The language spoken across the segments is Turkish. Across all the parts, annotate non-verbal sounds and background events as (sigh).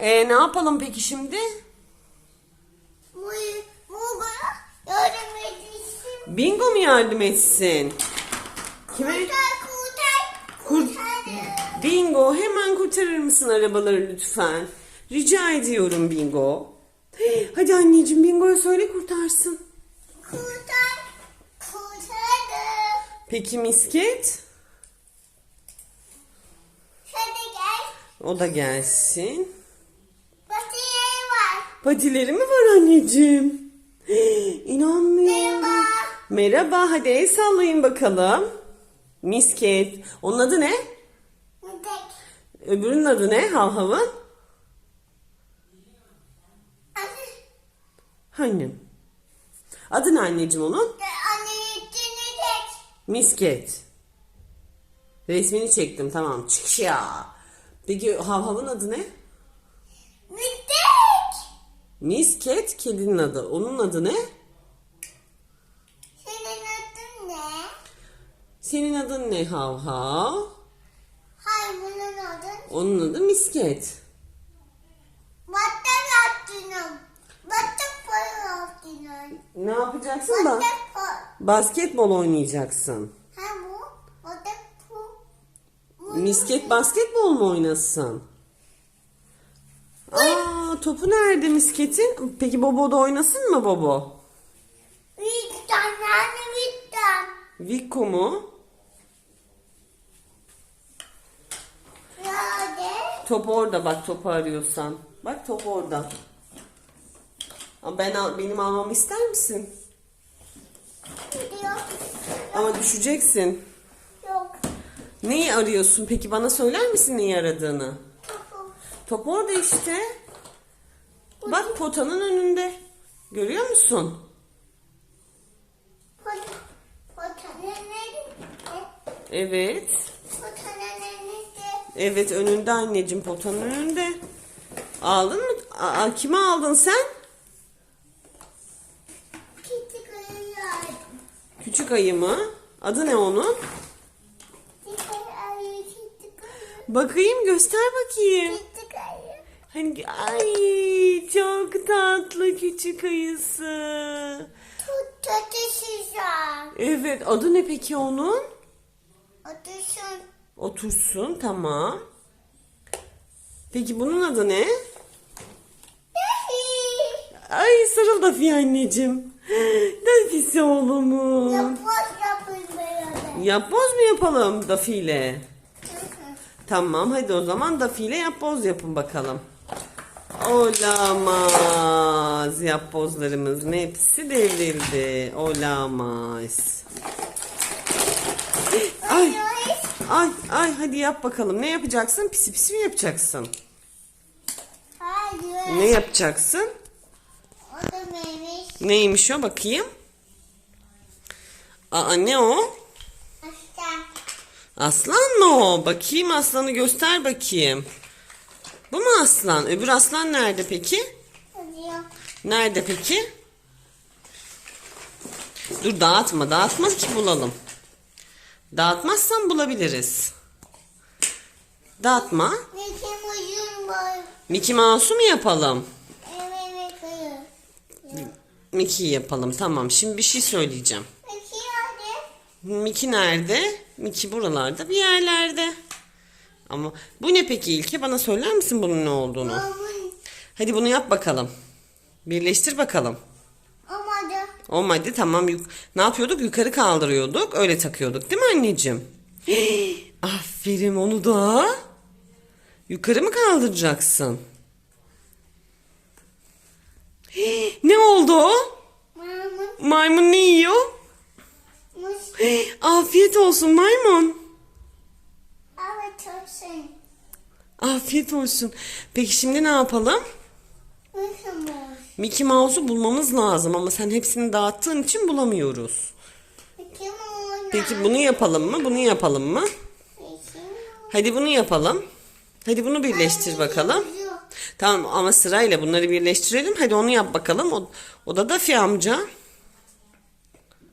Ee, ne yapalım peki şimdi? Bu, bu bana yardım edilsin. Bingo mu yardım etsin? Kime? Kurtar, kurtar, Kur-. Bingo hemen kurtarır mısın arabaları lütfen? Rica ediyorum Bingo. Hadi anneciğim Bingo'ya söyle kurtarsın. Kurtar, kurtardı. Peki misket? Hadi gel. O da gelsin. Patileri mi var anneciğim? (gasps) İnanmıyorum. Merhaba. Merhaba hadi el sallayın bakalım. Misket. Onun adı ne? Tek. Öbürünün adı ne? Havhav'ın? Anne, Hani? Adı ne anneciğim onun? anne içini tek. Misket. Resmini çektim tamam. Çıkış ya. Peki Havhav'ın adı ne? Misket kedinin adı. Onun adı ne? Senin adın ne? Senin adın ne Havhav? Hayır bunun adın. Onun adı Misket. Yaptığını. Batak para yaptığını. Ne yapacaksın para. Basketbol oynayacaksın. Ha bu? Bu- Misket basketbol mu oynasın? Topu nerede misketin? Peki Bobo da oynasın mı Bobo? Vicdan, anne vicdan. Vico mu? Nerede? Top orada bak topu arıyorsan. Bak top orada. Ben al, benim almamı ister misin? Gidiyor. Ama düşeceksin. Yok. Neyi arıyorsun? Peki bana söyler misin neyi aradığını? Topu. Top orada işte. Bak potanın önünde. Görüyor musun? Pot- Potanın nerede? Evet. Potanın nerede? Evet önünde anneciğim potanın önünde. Aldın mı? Aa, kime aldın sen? Küçük ayı Küçük ayı mı? Adı ne onun? Küçük ayı, küçük ayı. Bakayım göster bakayım. Küçük ayı. Hani ay çok tatlı küçük ayısı. Tut, tutuşacağım. Evet adı ne peki onun? Otursun. Otursun tamam. Peki bunun adı ne? Ay sarıl Dafiye anneciğim. Dafisi oğlumun. Yapboz yapın böyle. Yapboz mu yapalım Dafi ile? Tamam hadi o zaman Dafi ile yapboz yapın bakalım. Olamaz. Yapbozlarımızın hepsi devrildi. Olamaz. Ay ay ay hadi yap bakalım. Ne yapacaksın? Pisi pisi mi yapacaksın? Hayır. Ne yapacaksın? O da neymiş? Neymiş o bakayım? Aa ne o? Aslan. Aslan mı o? Bakayım aslanı göster bakayım. Bu mu aslan? Öbür aslan nerede peki? Nerede peki? Dur dağıtma. Dağıtma ki bulalım. Dağıtmazsan bulabiliriz. Dağıtma. Mickey Mouse'u mu yapalım? Evet. Mickey yapalım. Tamam. Şimdi bir şey söyleyeceğim. Mickey nerede? Mickey buralarda bir yerlerde. Ama bu ne peki İlke? Bana söyler misin bunun ne olduğunu? Hadi bunu yap bakalım. Birleştir bakalım. Olmadı. Olmadı tamam. Ne yapıyorduk? Yukarı kaldırıyorduk. Öyle takıyorduk değil mi anneciğim? (gasps) Aferin onu da. Yukarı mı kaldıracaksın? (gasps) ne oldu o? Mamın. Maymun ne yiyor? (gasps) Afiyet olsun maymun. Evet olsun. Afiyet olsun. Peki şimdi ne yapalım? Mickey Mouse'u bulmamız lazım ama sen hepsini dağıttığın için bulamıyoruz. Peki bunu yapalım mı? Bunu yapalım mı? Hadi bunu yapalım. Hadi bunu birleştir bakalım. Tamam ama sırayla bunları birleştirelim. Hadi onu yap bakalım. O, o da Dafi amca.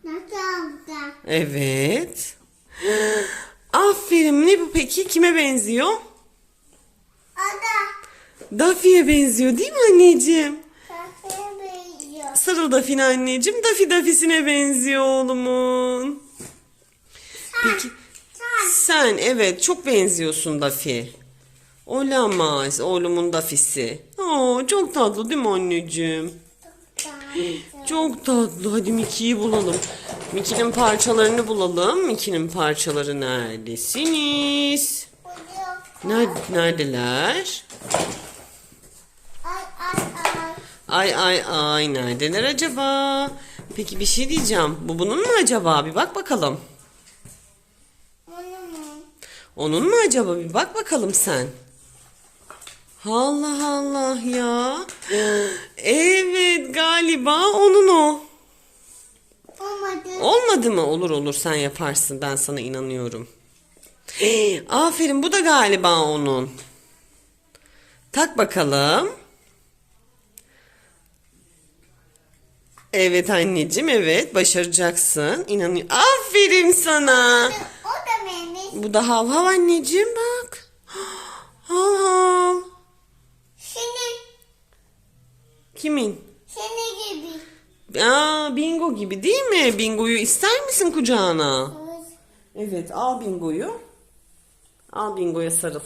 Nasıl oldu? Evet. (gasps) Aferin. Ne bu peki? Kime benziyor? Ada. Daffy'ye benziyor değil mi anneciğim? Kahve veriyor. Sarıl Daffy'ne anneciğim. Daffy Daffy'sine benziyor oğlumun. Peki Sen. sen evet çok benziyorsun Daffy. Olamaz oğlumun Daffy'si. Oo, çok tatlı değil mi anneciğim? Çok tatlı. Hadi Mickey'yi bulalım. Mickey'nin parçalarını bulalım. Mickey'nin parçaları neredesiniz? Neredeler? Ay ay ay. Ay ay ay neredeler acaba? Peki bir şey diyeceğim. Bu bunun mu acaba? Bir bak bakalım. Bunu mu? Onun mu acaba? Bir bak bakalım sen. Allah Allah ya. Evet galiba onun o. Olmadı. Olmadı mı? Olur olur sen yaparsın. Ben sana inanıyorum. Aferin bu da galiba onun. Tak bakalım. Evet anneciğim evet başaracaksın. İnanıyorum. Aferin sana. O da benim. Bu da hav hav anneciğim bak. Hav hav. Senin. Kimin? Seni gibi. Aa bingo gibi değil mi? Bingoyu ister misin kucağına? Evet. Evet al bingoyu. Al bingoya sarıl.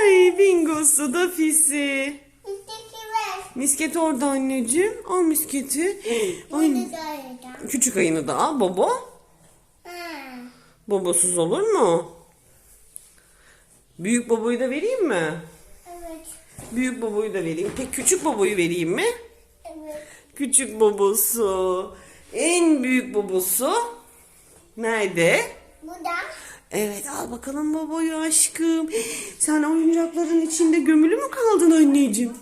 Ay bingosu da fisi. Misket orada anneciğim. Al misketi. Ay, küçük ayını da al bobo. Ha. Bobosuz olur mu? Büyük boboyu da vereyim mi? Evet. Büyük boboyu da vereyim. Peki küçük boboyu vereyim mi? Evet. Küçük bobosu. En büyük bobosu. Nerede? Bu da. Evet al bakalım babayı aşkım. Sen oyuncakların içinde gömülü mü kaldın anneciğim?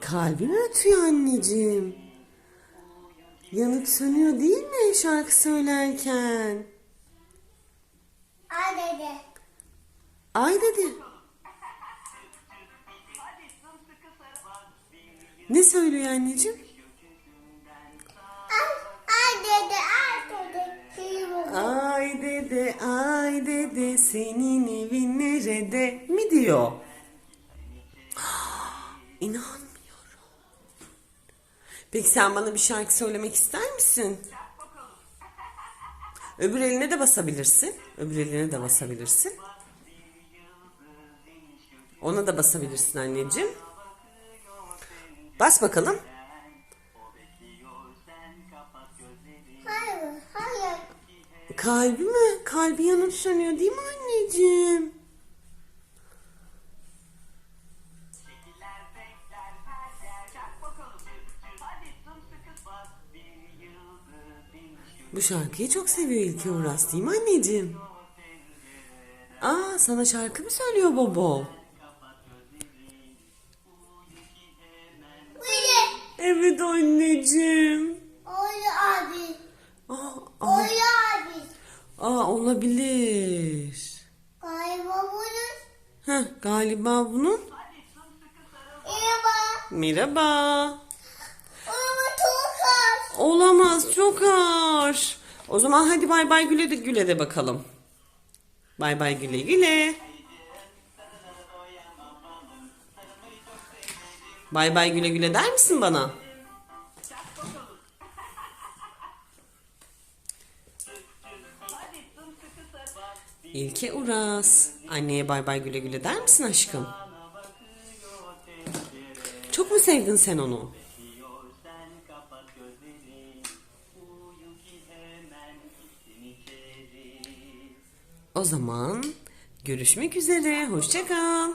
Kalbin ötüyor anneciğim. Yanıp sönüyor değil mi şarkı söylerken? Ay dede. Ay dedi. Ne söylüyor anneciğim? Ay, dede, ay dede. Ay dede, ay dede, senin evin nerede mi diyor? (gasps) İnanmıyorum. Peki sen bana bir şarkı söylemek ister misin? Öbür eline de basabilirsin. Öbür eline de basabilirsin. Ona da basabilirsin anneciğim. Bas bakalım. Hayır, hayır. Kalbi mi? Kalbi yanıp sönüyor değil mi anneciğim? Bu şarkıyı çok seviyor İlki Uras değil mi anneciğim? Aa sana şarkı mı söylüyor Bobo? Evet anneciğim. Oyu abi. Aa, aa, Oyu abi. aa, olabilir. Galiba bunun. Heh, galiba bunun. Merhaba. Merhaba. Ama çok az. Olamaz çok ağır. O zaman hadi bay bay güle de güle de bakalım. Bay bay güle güle. Bay bay güle güle der misin bana? İlke Uras. Anneye bay bay güle güle der misin aşkım? Çok mu sevdin sen onu? O zaman görüşmek üzere. Hoşça kal.